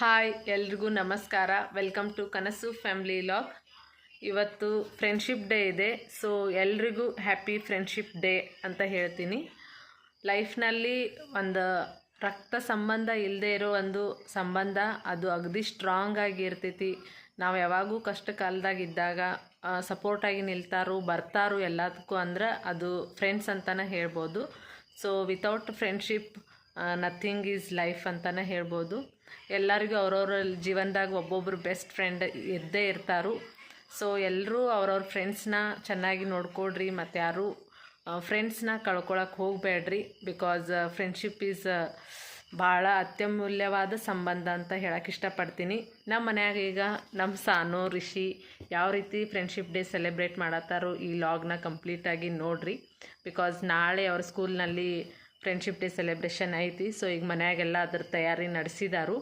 Hi, ಎಲ್ರಿಗೂ ನಮಸ್ಕಾರ. Welcome to Kanasu family vlog ಇವತ್ತು ಫ್ರೆಂಡ್ಶಿಪ್ ಡೇ ಇದೆ ಸೊ ಎಲ್ರಿಗೂ ಹ್ಯಾಪಿ ಫ್ರೆಂಡ್ಶಿಪ್ ಡೇ ಅಂತ ಹೇಳ್ತೀನಿ. ಲೈಫ್ನಲ್ಲಿ ಒಂದು ರಕ್ತ ಸಂಬಂಧ ಇಲ್ಲದೆ ಇರೋ ಒಂದು ಸಂಬಂಧ, ಅದು ಅಗದಿ ಸ್ಟ್ರಾಂಗ್ ಆಗಿ ಇರ್ತೈತಿ. ನಾವು ಯಾವಾಗೂ ಕಷ್ಟ ಕಾಲದಾಗ ಇದ್ದಾಗ ಸಪೋರ್ಟಾಗಿ ನಿಲ್ತಾರೋ, ಬರ್ತಾರೋ ಎಲ್ಲದಕ್ಕೂ ಅಂದ್ರೆ ಅದು ಫ್ರೆಂಡ್ಸ್ ಅಂತಲೇ ಹೇಳ್ಬೋದು. So without friendship nothing is life ಅಂತಲೇ ಹೇಳ್ಬೋದು. ಎಲ್ಲರಿಗೂ ಅವ್ರವ್ರ ಜೀವನದಾಗ ಒಬ್ಬೊಬ್ರು ಬೆಸ್ಟ್ ಫ್ರೆಂಡ್ ಇದ್ದೇ ಇರ್ತಾರು. ಸೊ ಎಲ್ಲರೂ ಅವ್ರವ್ರ ಫ್ರೆಂಡ್ಸ್ನ ಚೆನ್ನಾಗಿ ನೋಡ್ಕೊಳ್ರಿ, ಮತ್ತು ಯಾರು ಫ್ರೆಂಡ್ಸ್ನ ಕಳ್ಕೊಳಕ್ಕೆ ಹೋಗಬೇಡ್ರಿ ಬಿಕಾಸ್ ಫ್ರೆಂಡ್ಶಿಪ್ ಈಸ್ ಭಾಳ ಅತ್ಯಮೂಲ್ಯವಾದ ಸಂಬಂಧ ಅಂತ ಹೇಳಕ್ಕೆ ಇಷ್ಟಪಡ್ತೀನಿ. ನಮ್ಮ ಮನ್ಯಾಗ ಈಗ ನಮ್ಮ ಸಾನು, ರಿಷಿ ಯಾವ ರೀತಿ ಫ್ರೆಂಡ್ಶಿಪ್ ಡೇ ಸೆಲೆಬ್ರೇಟ್ ಮಾಡತ್ತಾರೋ ಈ ಲಾಗ್ನ ಕಂಪ್ಲೀಟಾಗಿ ನೋಡ್ರಿ. ಬಿಕಾಸ್ ನಾಳೆ ಅವ್ರ ಸ್ಕೂಲ್ನಲ್ಲಿ ಫ್ರೆಂಡ್ಶಿಪ್ ಡೇ ಸೆಲೆಬ್ರೇಷನ್ ಐತಿ. ಸೊ ಈಗ ಮನೆಯಾಗೆಲ್ಲ ಅದ್ರ ತಯಾರಿ ನಡೆಸಿದಾರು.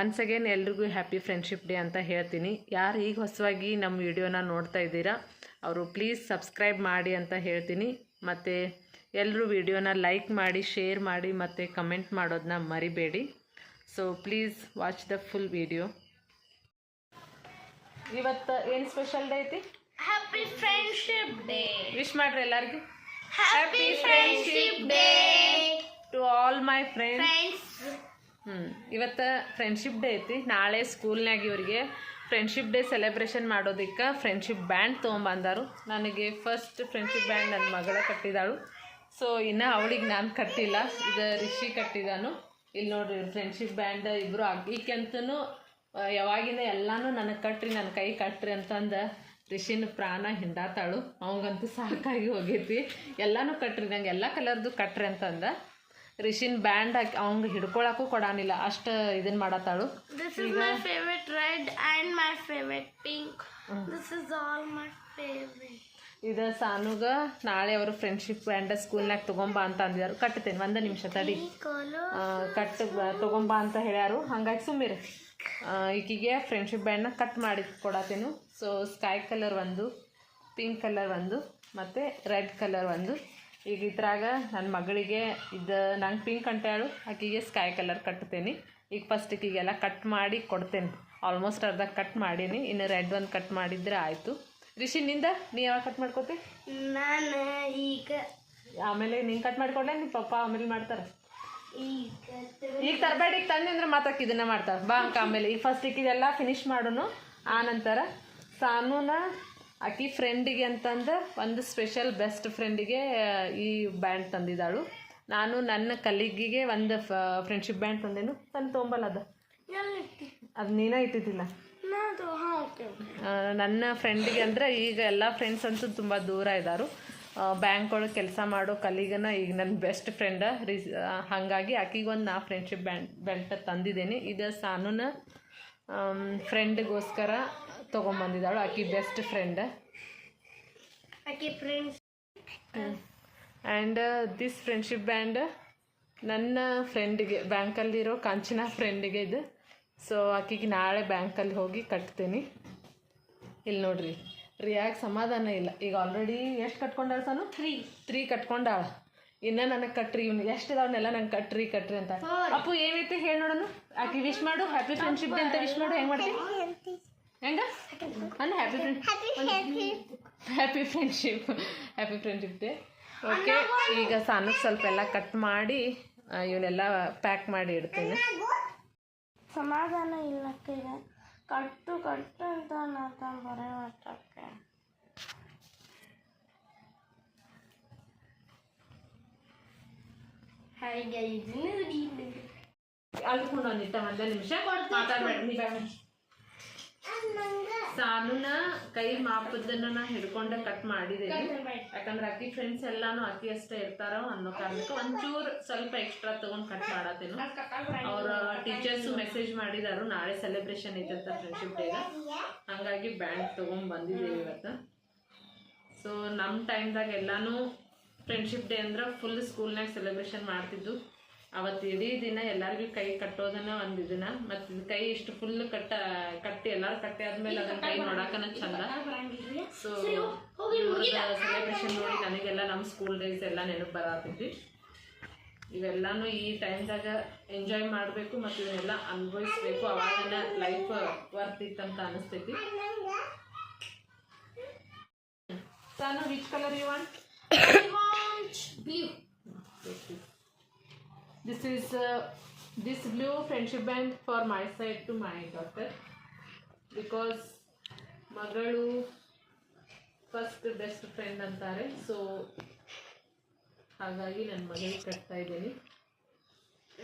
ಒನ್ಸ್ ಅಗೇನ್ ಎಲ್ರಿಗೂ ಹ್ಯಾಪಿ ಫ್ರೆಂಡ್ಶಿಪ್ ಡೇ ಅಂತ ಹೇಳ್ತೀನಿ. ಯಾರು ಈಗ ಹೊಸವಾಗಿ ನಮ್ಮ ವಿಡಿಯೋನ ನೋಡ್ತಾ ಇದ್ದೀರಾ ಅವರು ಪ್ಲೀಸ್ ಸಬ್ಸ್ಕ್ರೈಬ್ ಮಾಡಿ ಅಂತ ಹೇಳ್ತೀನಿ. ಮತ್ತು ಎಲ್ಲರೂ ವಿಡಿಯೋನ ಲೈಕ್ ಮಾಡಿ ಶೇರ್ ಮಾಡಿ ಮತ್ತು ಕಮೆಂಟ್ ಮಾಡೋದನ್ನ ಮರಿಬೇಡಿ. So please watch the full video ಇವತ್ತು ಏನು ಸ್ಪೆಷಲ್ ಡೇ ಐತಿ? ಹ್ಯಾಪಿ ಫ್ರೆಂಡ್ಶಿಪ್ ಡೇ ವಿಶ್ ಮಾಡ್ರಿ ಎಲ್ಲರಿಗೂ. Happy Friendship Day. To all my friends Friends. ಹ್ಞೂ ಇವತ್ತು ಫ್ರೆಂಡ್ಶಿಪ್ ಡೇ ಐತಿ. ನಾಳೆ ಸ್ಕೂಲ್ನಾಗ ಇವರಿಗೆ ಫ್ರೆಂಡ್ಶಿಪ್ ಡೇ ಸೆಲೆಬ್ರೇಷನ್ ಮಾಡೋದಕ್ಕೆ ಫ್ರೆಂಡ್ಶಿಪ್ ಬ್ಯಾಂಡ್ ತೊಗೊಂಬಂದಾರು. ನನಗೆ ಫಸ್ಟ್ ಫ್ರೆಂಡ್ಶಿಪ್ ಬ್ಯಾಂಡ್ ನನ್ನ ಮಗಳ ಕಟ್ಟಿದಾಳು. ಸೊ ಇನ್ನು ಅವಳಿಗೆ ನಾನು ಕಟ್ಟಿಲ್ಲ. ಇದು ರಿಷಿ ಕಟ್ಟಿದಾನು. ಇಲ್ಲಿ ನೋಡ್ರಿ ಫ್ರೆಂಡ್ಶಿಪ್ ಬ್ಯಾಂಡ್ ಇಬ್ಬರು ಈಗಂತೂ ಯಾವಾಗಿಂದ ಎಲ್ಲನೂ ನನಗೆ ಕಟ್ಟ್ರಿ ನನ್ನ ಕೈ ಕಟ್ಟ್ರಿ ಅಂತಂದು ರಿಷಿನ ಪ್ರಾಣ ಹಿಂಡಾತಾಳು ಅವಂಗಂತೂ ಸಾಕಾಗಿ ಹೋಗೈತಿ. ಎಲ್ಲನೂ ಕಟ್ರಿ ನಂಗೆ ಎಲ್ಲ ಕಲರ್ದು ಕಟ್ರಿ ಅಂತಂದ. ರಿಷಿನ್ ಬ್ಯಾಂಡ್ ಹಾಕಿ ಅವಂಗೆ ಹಿಡ್ಕೊಳಕ್ಕೂ ಕೊಡಾನಿಲ್ಲ. ಅಷ್ಟು ಇದನ್ನ ಮಾಡತ್ತಾಳು. This is all my favorite. ಇದು ಸಾನುಗ ನಾಳೆ ಅವರು ಫ್ರೆಂಡ್ಶಿಪ್ ಬ್ಯಾಂಡ್ ಸ್ಕೂಲ್ನಾಗ ತಗೊಂಬಾ ಅಂತ ಅಂದಿದ್ದಾರೆ ಕಟ್ತೇನೆ ಒಂದು ನಿಮಿಷ ತಡಿ. ಕಟ್ ತಗೊಂಬಾ ತೊಗೊಂಬಾ ಅಂತ ಹೇಳ್ಯಾರು. ಹಂಗಾಗಿ ಸುಮ್ಮಿರಿ. ಈಕಿಗೆ ಫ್ರೆಂಡ್ಶಿಪ್ ಬ್ಯಾಂಡ್ನ ಕಟ್ ಮಾಡಿ ಕೊಡತ್ತೇನು. ಸೊ ಸ್ಕೈ ಕಲರ್ ಒಂದು ಪಿಂಕ್ ಕಲರ್ ಒಂದು ಮತ್ತು ರೆಡ್ ಕಲರ್ ಒಂದು. ಈಗ ಇದ್ರಾಗ ನನ್ನ ಮಗಳಿಗೆ ಇದು ನಂಗೆ ಪಿಂಕ್ ಅಂತ ಹೇಳು ಆಕಿಗೆ ಸ್ಕೈ ಕಲರ್ ಕಟ್ತೇನೆ. ಈಗ ಫಸ್ಟ್ ಈಕಿಗೆಲ್ಲ ಕಟ್ ಮಾಡಿ ಕೊಡ್ತೇನೆ. ಆಲ್ಮೋಸ್ಟ್ ಅರ್ಧ ಕಟ್ ಮಾಡೀನಿ ಇನ್ನು ರೆಡ್ ಒಂದು ಕಟ್ ಮಾಡಿದ್ರೆ ಆಯಿತು. ರಿಷಿನಿಂದ ನೀ ಯಾವಾಗ ಕಟ್ ಮಾಡ್ಕೋತಿ? ನಾನು ಈಗ ಆಮೇಲೆ ನೀನು ಕಟ್ ಮಾಡಿಕೊಡ್ಲೇ ನಿಮ್ಮ ಪಪ್ಪ ಆಮೇಲೆ ಮಾಡ್ತಾರೆ? ಈಗ ತರಬೇಡಿ ಈಗ ತಂದೆ ಅಂದ್ರೆ ಮಾತಾಕ್ ಇದನ್ನ ಮಾಡ್ತಾರೆ ಬಾ ಅಂಕ ಆಮೇಲೆ. ಈಗ ಫಸ್ಟ್ ಇದೆಲ್ಲ ಫಿನಿಶ್ ಮಾಡೋನು. ಆ ನಂತರ ಸಾನುನ ಆಕಿ ಫ್ರೆಂಡಿಗೆ ಅಂತಂದು ಒಂದು ಸ್ಪೆಷಲ್ ಬೆಸ್ಟ್ ಫ್ರೆಂಡಿಗೆ ಈ ಬ್ಯಾಂಡ್ ತಂದಿದ್ದಾಳು. ನಾನು ನನ್ನ ಕಲಿಗಿಗೆ ಒಂದು ಫ್ರೆಂಡ್ಶಿಪ್ ಬ್ಯಾಂಡ್ ತಂದೇನು. ತಂದು ತೊಂಬಲ್ಲ ಅದು. ಅದು ನೀನೇ ಇಟ್ಟಿದ್ದಿಲ್ಲ. ನನ್ನ ಫ್ರೆಂಡಿಗೆ ಅಂದರೆ ಈಗ ಎಲ್ಲ ಫ್ರೆಂಡ್ಸ್ ಅಂತೂ ತುಂಬ ದೂರ ಇದ್ದಾರು ಬ್ಯಾಂಕ್ ಒಳಗೆ ಕೆಲಸ ಮಾಡೋ ಕಲಿಗನ ಈಗ ನನ್ನ ಬೆಸ್ಟ್ ಫ್ರೆಂಡ ರೀ ಹಾಗಾಗಿ ಆಕಿಗೊಂದು ನಾ ಫ್ರೆಂಡ್ಶಿಪ್ ಬ್ಯಾಂಡ್ ಬೆಲ್ಟ್ ತಂದಿದ್ದೀನಿ ಇದು ಸಾನುನ ಫ್ರೆಂಡ್ಗೋಸ್ಕರ ತೊಗೊಂಬಂದಿದ್ದಾಳು. ಆಕಿ ಬೆಸ್ಟ್ ಫ್ರೆಂಡ್ ಆಕಿ friends and this friendship band ನನ್ನ ಫ್ರೆಂಡಿಗೆ ಬ್ಯಾಂಕಲ್ಲಿರೋ ಕಾಂಚನ ಫ್ರೆಂಡಿಗೆ ಇದು. ಸೊ ಆಕಿಗೆ ನಾಳೆ ಬ್ಯಾಂಕಲ್ಲಿ ಹೋಗಿ ಕಟ್ತೀನಿ. ಇಲ್ಲಿ ನೋಡ್ರಿ. ರಿಯಾಗ ಸಮಾಧಾನ ಇಲ್ಲ. ಈಗ ಆಲ್ರೆಡಿ ಎಷ್ಟು ಕಟ್ಕೊಂಡಾಳ ಸಾನು? ತ್ರೀ ತ್ರೀ ಕಟ್ಕೊಂಡಾಳ. ಇನ್ನ ನನಗೆ ಕಟ್ರಿ ಇವ್ನು ಎಷ್ಟು ಇದಾವನ್ನೆಲ್ಲ ನಂಗೆ ಕಟ್ರಿ ಕಟ್ರಿ ಅಂತ. ಅಪ್ಪು ಏನೈತಿ ಹೇಳಿ ನೋಡೋಣ. ಆಕಿ ವಿಶ್ ಮಾಡು ಹ್ಯಾಪಿ ಫ್ರೆಂಡ್ಶಿಪ್ ಡೇ ಅಂತ ವಿಶ್ ಮಾಡು. ಹೆಂಗೆ ಮಾಡ್ತೀನಿ ಹೆಂಗ? ಅನ್ನ happy friend happy friendship happy friendship day okay ಈಗ ಸಣ್ಣಕ್ಕೆ ಸ್ವಲ್ಪ ಎಲ್ಲ ಕಟ್ ಮಾಡಿ ಇವನ್ನೆಲ್ಲ ಪ್ಯಾಕ್ ಮಾಡಿ ಇಡ್ತೇನೆ. ಸಮಾಧಾನ ಇಲ್ಲ ಕಟ್ಟು ಕಟ್ಟು ಅಂತ ಬರೋ ಬರೇ ಅಳ್ಕೊಂಡು ಒಂದಿಟ್ಟ ಒಂದೇ ನಿಮಿಷ ಮಾತಾಡ್ಬೇಡ ಕೈ ಮಾಪದನ್ನ ನಾ ಹಿಡ್ಕೊಂಡೆ ಕಟ್ ಮಾಡಿದೆ ಯಾಕಂದ್ರೆ ಅಕ್ಕಿ ಫ್ರೆಂಡ್ಸ್ ಎಲ್ಲಾನು ಅಕ್ಕಿ ಅಷ್ಟೇ ಇರ್ತಾರ ಅನ್ನೋ ಕಾರಣಕ್ಕೆ ಒಂಚೂರು ಸ್ವಲ್ಪ ಎಕ್ಸ್ಟ್ರಾ ತಗೊಂಡ್ ಕಟ್ ಮಾಡತ್ತೇನು. ಅವ್ರ ಟೀಚರ್ಸ್ ಮೆಸೇಜ್ ಮಾಡಿದಾರು. ನಾಳೆ ಸೆಲೆಬ್ರೇಷನ್ ಐತಂತ ಫ್ರೆಂಡ್ಶಿಪ್ ಡೇಗ ಹಂಗಾಗಿ ಬ್ಯಾಂಡ್ ತಗೊಂಡ್ ಬಂದಿದ್ದೇವೆ ಇವತ್ತು. ಸೊ ನಮ್ಮ ಟೈಮ್ದಾಗ ಎಲ್ಲಾನು ಫ್ರೆಂಡ್ಶಿಪ್ ಡೇ ಅಂದ್ರೆ ಫುಲ್ ಸ್ಕೂಲ್ನಾಗ ಸೆಲೆಬ್ರೇಷನ್ ಮಾಡ್ತಿದ್ದು. ಅವತ್ತು ಇಡೀ ದಿನ ಎಲ್ಲರಿಗೂ ಕೈ ಕಟ್ಟೋದನ್ನ ಒಂದು ಇದನ್ನ ಮತ್ತು ಕೈ ಇಷ್ಟು ಫುಲ್ ಕಟ್ಟ ಕಟ್ಟಿ ಎಲ್ಲರೂ ಕಟ್ಟಿ ಆದ್ಮೇಲೆ ಅದನ್ನ ಕೈ ನೋಡಾಕನ ಚಂದ. ಸೊ ಸೆಲೆಬ್ರೇಷನ್ ನೋಡಿ ನನಗೆಲ್ಲ ನಮ್ಮ ಸ್ಕೂಲ್ ಡೇಸ್ ಎಲ್ಲ ನೆನಪು ಬರತ್ತಿದ್ವಿ ಇವೆಲ್ಲಾನು ಈ ಟೈಮ್ದಾಗ ಎಂಜಾಯ್ ಮಾಡಬೇಕು ಮತ್ತು ಇವನ್ನೆಲ್ಲ ಅನುಭವಿಸ್ಬೇಕು. ಅವಾಗಿನ ಲೈಫ್ ವರ್ತ್ ಇತ್ತಂತ ಅನಿಸ್ತೈತಿ. ತಾನು which colour you want I this blue. This is uh, this blue friendship band for my side to my daughter. Because ಮಗಳು ಫಸ್ಟ್ ಬೆಸ್ಟ್ ಫ್ರೆಂಡ್ ಅಂತಾರೆ ಸೊ ಹಾಗಾಗಿ ನನ್ನ ಮಗಳಿಗೆ ಕಟ್ತಾ ಇದ್ದೀನಿ.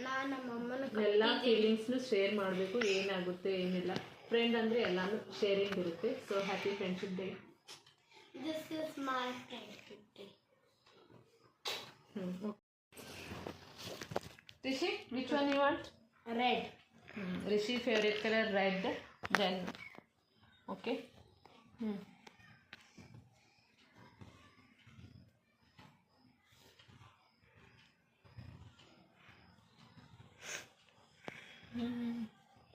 ನಾನು ನಮ್ಮ ಅಮ್ಮನ ಎಲ್ಲ ಫೀಲಿಂಗ್ಸ್ನು ಶೇರ್ ಮಾಡಬೇಕು ಏನಾಗುತ್ತೆ ಏನಿಲ್ಲ. ಫ್ರೆಂಡ್ ಅಂದರೆ ಎಲ್ಲಾನು ಶೇರಿಂಗ್ ಇರುತ್ತೆ so happy friendship day this is my friendship day Rishi which one you want red Rishi favourite colour red then okay Hmm.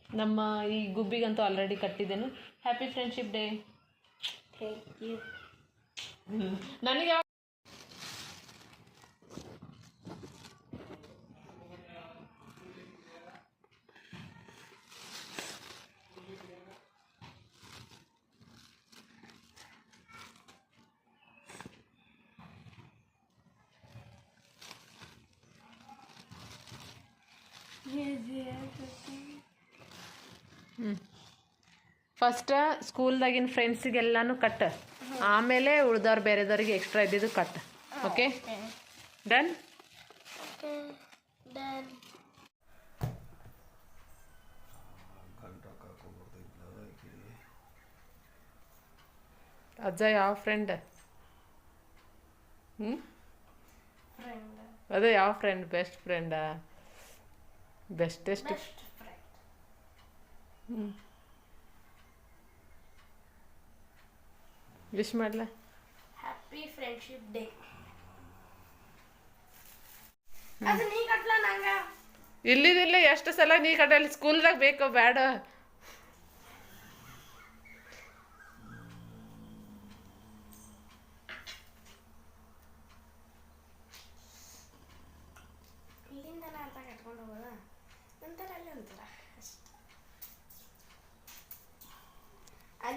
ನಮ್ಮ ಈ ಗುಬ್ಬಿಗಂತೂ already ಕಟ್ಟಿದ್ದೇನು. Happy friendship day thank you ನನಗೆ ಯಾವ ಫಸ್ಟ್ ಸ್ಕೂಲ್ದಾಗಿನ ಫ್ರೆಂಡ್ಸಿಗೆಲ್ಲಾನು ಕಟ್ ಆಮೇಲೆ ಉಳ್ದವ್ರು ಬೇರೆದವ್ರಿಗೆ ಎಕ್ಸ್ಟ್ರಾ ಇದ್ದಿದ್ದು ಕಟ್ ಓಕೆ ಡನ್ ಅಜ್ಜ ಯಾವ ಫ್ರೆಂಡ್ ಹ್ಞೂ ಅದೇ ಯಾವ ಫ್ರೆಂಡ್ ಬೆಸ್ಟ್ ಫ್ರೆಂಡಾ ಬೆಸ್ಟ್ ಫ್ರೆಂಡ್ ವಿಶ್ ಮಾಡ್ಲಾ ಹ್ಯಾಪಿ ಫ್ರೆಂಡ್ಶಿಪ್ ಡೇ ಅದು ನೀ ಕಟ್ಲ ನಂಗ ಇಲ್ಲಿದಿಲ್ಲ ಎಷ್ಟು ಸಲ ನೀ ಕಟ್ಟಲ್ಲಿ ಸ್ಕೂಲ್ದಾಗ ಬೇಕೋ ಬೇಡ ಇಲ್ಲಿಂದ ಅಂತ ಕಟ್ಕೊಂಡು ಹೋಗೋದ ನಂತರ ಅಲ್ಲಿ ಅಂತಾರ ಅಷ್ಟೆ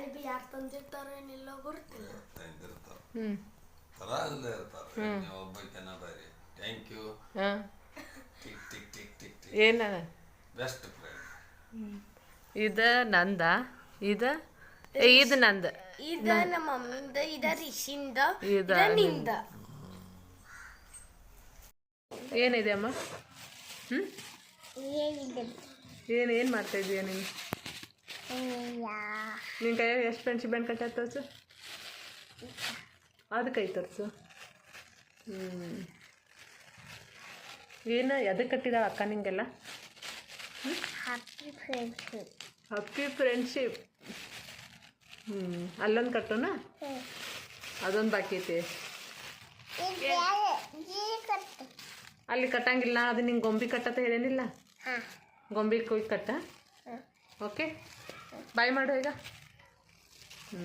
ಅಲ್ಲಿ ಬಿ ಯಾರು ತಂದಿರ್ತಾರೋ ಏನಿಲ್ಲ ಗೊತ್ತಿಲ್ಲ. ತಂದಿರ್ತಾರೆ. ಹ್ಞೂ ತರ ಇರ್ತಾರೆ. ನೀವು ಒಬ್ಬಕ್ಕೆನ ಬರೀ. ಥ್ಯಾಂಕ್ ಯು ಹಾಂ. Tick tick tick tick tick. ಏನ? ಬೆಸ್ಟ್ ಫ್ರೆಂಡ್ ಇದು ನಂದ? ಇದ? ಇದು ನಂದ. ಇದ ನಮ್ಮ ಮಮ್ಮಿಂದ ಇದ ರಿಷಿಂದ ಇದ ನಿಂದ. ಏನಿದೆ ಅಮ್ಮ? ಹ್ಞೂ ಏನು ಏನು ಮಾಡ್ತಾ ಇದೀಯ ನೀನು? ನಿನ್ನ ಕೈಯಾಗ ಎಷ್ಟು ಫ್ರೆಂಡ್ಶಿಪ್ ಬ್ಯಾಂಡ್ ಕಟ್ಟ ತೋರಿಸು? ಅದು ಕೈ ತೋರಿಸು. ಹ್ಞೂ ಏನು ಎದಕ್ಕೆ ಕಟ್ಟಿದಾಳ ಅಕ್ಕ ನಿಂಗೆಲ್ಲ? ಹ್ಯಾಪಿ ಫ್ರೆಂಡ್ಶಿಪ್ ಹ್ಯಾಪಿ ಫ್ರೆಂಡ್ಶಿಪ್ ಹ್ಞೂ ಅಲ್ಲೊಂದು ಕಟ್ಟೋಣ ಅದೊಂದು ಬಾಕಿ ಐತಿ. ಅಲ್ಲಿ ಕಟ್ಟಂಗಿಲ್ಲ ಅದು ನಿಂಗೆ ಗೊಂಬಿ ಕಟ್ಟತ್ತ ಹೇಳೇನಿಲ್ಲ? ಗೊಂಬಿ ಕೊಯ್ ಕಟ್ಟ? ಓಕೆ. ಬಾಯ್ ಮಾಡು ಈಗ ಹ್ಞೂ